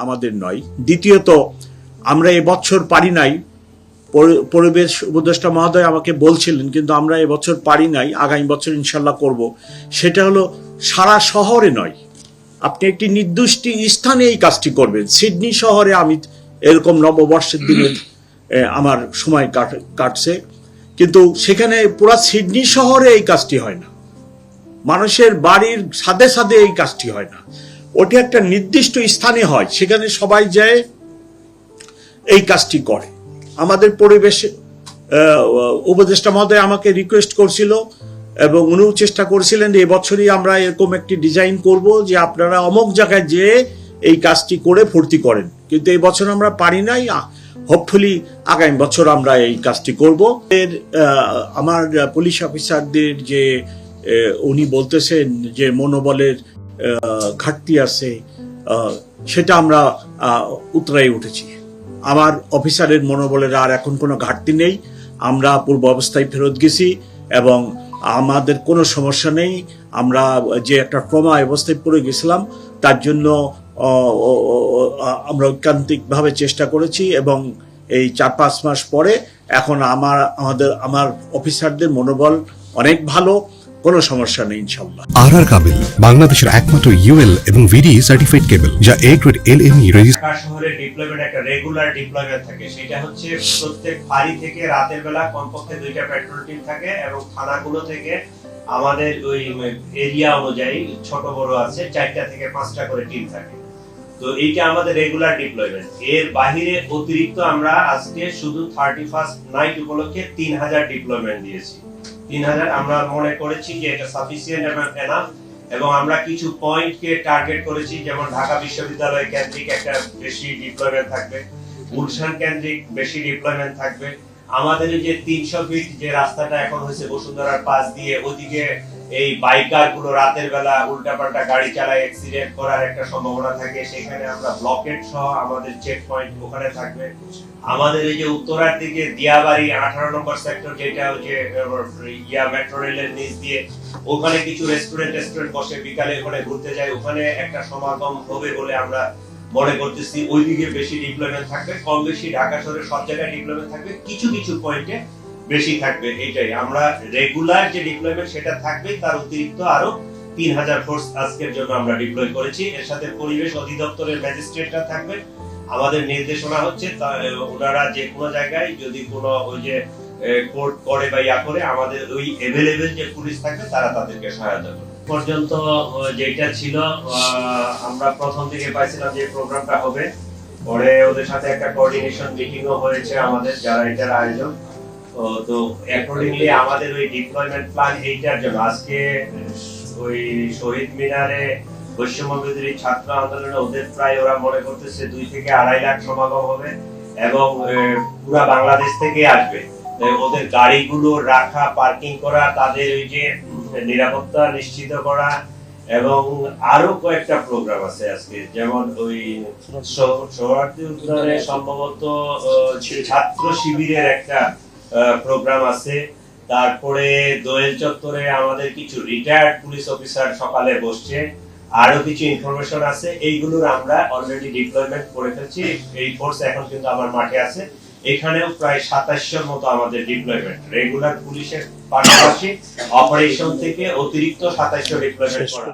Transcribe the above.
আমাদের নয়। দ্বিতীয়ত আমরা এবছর পারি নাই। পরিবেশ উপদেষ্টা মহোদয় আমাকে বলছিলেন কিন্তু আমরা এবছর পারি নাই আগামী বছর ইনশাল্লাহ করব। সেটা হলো সারা শহরে নয়। আপনি একটি নির্দিষ্ট স্থানে এই কাজটি করবেন। সিডনি শহরে আমি এরকম নববর্ষের দিনে আমার সময় কাট- কাটছে। কিন্তু সেখানে পুরা সিডনি শহরে এই কাজটি হয় না। মানুষের বাড়ির সাথে সাথে এই কাজটি হয় না। ওটি একটা নির্দিষ্ট স্থানে হয়, সেখানে সবাই যায়, এই কাজটি করে। আমাদের পরিবেশে উপদেষ্টা মহোদয় আমাকে রিকোয়েস্ট করছিল এবং উনিও চেষ্টা করছিলেন যে এবছরই আমরা এরকম একটি ডিজাইন করব যে আপনারা অমুক জায়গায় যেয়ে এই কাজটি করে ফুর্তি করেন। কিন্তু এই বছর আমরা পারি নাই হোপফুলি আগামী বছর আমরা এই কাজটি করব। এর আমার পুলিশ অফিসারদের যে উনি বলতেছেন যে মনোবলের ঘাটতি আছে সেটা আমরা উতরাই উঠেছি। আমার অফিসারের মনোবলের আর এখন কোনো ঘাটতি নেই। আমরা পূর্ব অবস্থায় ফেরত গেছি এবং আমাদের কোনো সমস্যা নেই। আমরা যে একটা ট্রমা অবস্থায় পড়ে গেছিলাম, তার জন্য আমরা ঐকান্তিকভাবে চেষ্টা করেছি এবং এই চার পাঁচ মাস পরে এখন আমার, আমাদের, আমার অফিসারদের মনোবল অনেক ভালো। কোনো সমস্যা নেই ইনশাল্লাহ আর আর কাবিল বাংলাদেশের একমাত্র ইউএল এবং ভিডি সার্টিফাইড কেবল যা A grade L M register শহরে ডিপ্লয়মেন্ট একটা রেগুলার ডিপ্লয়মেন্ট থাকে। সেটা হচ্ছে প্রত্যেক ফাড়ি থেকে রাতের বেলা কমপক্ষে দুইটা পেট্রোল টিম থাকে এবং থানাগুলো থেকে আমাদের ওই এরিয়া অনুযায়ী ছোট বড় আছে চারটা থেকে পাঁচটা করে টিম থাকে। তো এইটা আমাদের রেগুলার ডিপ্লয়মেন্ট এর বাহিরে অতিরিক্ত আমরা আজকে শুধু থার্টি ফার্স্ট নাইট উপলক্ষে তিন হাজার ডিপ্লয়মেন্ট দিয়েছি। তিন হাজার আমরা মনে করেছি যে এটা সাফিসিয়েন্ট এবং এনাফ এবং আমরা কিছু পয়েন্টকে টার্গেট করেছি, যেমন ঢাকা বিশ্ববিদ্যালয় কেন্দ্রিক একটা বেশি ডিপ্লয়মেন্ট থাকবে, গুলশান কেন্দ্রিক বেশি ডিপ্লয়মেন্ট থাকবে। আমাদের যে তিনশো ফিট যে রাস্তাটা এখন হয়েছে বসুন্ধরার পাশ দিয়ে ওদিকে এই বাইকারগুলো রাতের বেলা উল্টাপাল্টা গাড়ি চালায় অ্যাক্সিডেন্ট করার একটা সম্ভাবনা থাকে, সেখানে আমরা ব্লকেট সহ আমাদের চেক পয়েন্ট ওখানে থাকবে। আমাদের এই যে উত্তরার দিকে দিয়াবাড়ি, আঠারো নম্বর সেক্টর যেটা হচ্ছে ইয়া মেট্রো রেলের নিচ দিয়ে, ওখানে কিছু রেস্টুরেন্ট রেস্টুরেন্ট বসে বিকালে ওখানে ঘুরতে যায়। ওখানে একটা সমাগম হবে বলে আমরা মনে করতেছি। ওইদিকে বেশি ডিপ্লয়মেন্ট থাকবে কম বেশি ঢাকা শহরে সব জায়গায় ডিপ্লয়মেন্ট থাকবে। কিছু কিছু পয়েন্টে বেশি থাকবে, এইটাই। আমরা রেগুলার যে ডিপ্লয়মেন্ট সেটা থাকবে, তার অতিরিক্ত আরও তিন হাজার ফোর্স আজকের জন্য আমরা ডিপ্লয় করেছি। এর সাথে পরিবেশ অধিদপ্তরের ম্যাজিস্ট্রেটরা থাকবে। আমাদের নির্দেশনা হচ্ছে ওনারা যে কোনো জায়গায় যদি কোনো ওই যে কোর্ট করে বা ইয়া করে, আমাদের ওই এভেলেবেল যে পুলিশ থাকবে, তারা তাদেরকে সহায়তা করবে। পর্যন্ত যেটা ছিল আমরা প্রথম দিকে পাইছিলাম যে প্রোগ্রামটা হবে। পরে ওদের সাথে একটা কোঅর্ডিনেশন মিটিংও হয়েছে আমাদের, যারা এটার আয়োজন তো অ্যাকর্ডিংলি আমাদের ওই ডিপ্লয়মেন্ট প্ল্যান এইটার জন্য। আজকে ওই শহীদ মিনারে ছাত্র আন্দোলনে ওদের প্রায় ওরা মনে করতেছে দুই থেকে আড়াই লাখ সমাগম হবে এবং পুরা বাংলাদেশ থেকে আসবে। ওদের গাড়িগুলো রাখা পার্কিং করা, তাদের ওই যে নিরাপত্তা নিশ্চিত করা এবং আরও কয়েকটা প্রোগ্রাম আছে আজকে। যেমন ওই স- সোহরাওয়ার্দী উদ্যানে সম্ভবত ছাত্র শিবিরের একটা প্রোগ্রাম আছে। তারপরে দোয়েল চত্বরে আমাদের কিছু রিটায়ার্ড পুলিশ অফিসার সকালে বসছে। আরও কিছু ইনফরমেশন আছে। এইগুলোর আমরা অলরেডি ডিপ্লয়মেন্ট করে ফেলছি। এই ফোর্স এখন কিন্তু আমার মাঠে আছে। এখানেও প্রায় সাতাশশোর মতো আমাদের ডিপ্লয়মেন্ট রেগুলার পুলিশের পাশাপাশি অপারেশন থেকে অতিরিক্ত সাতাশশো ডিপ্লয়মেন্ট করা।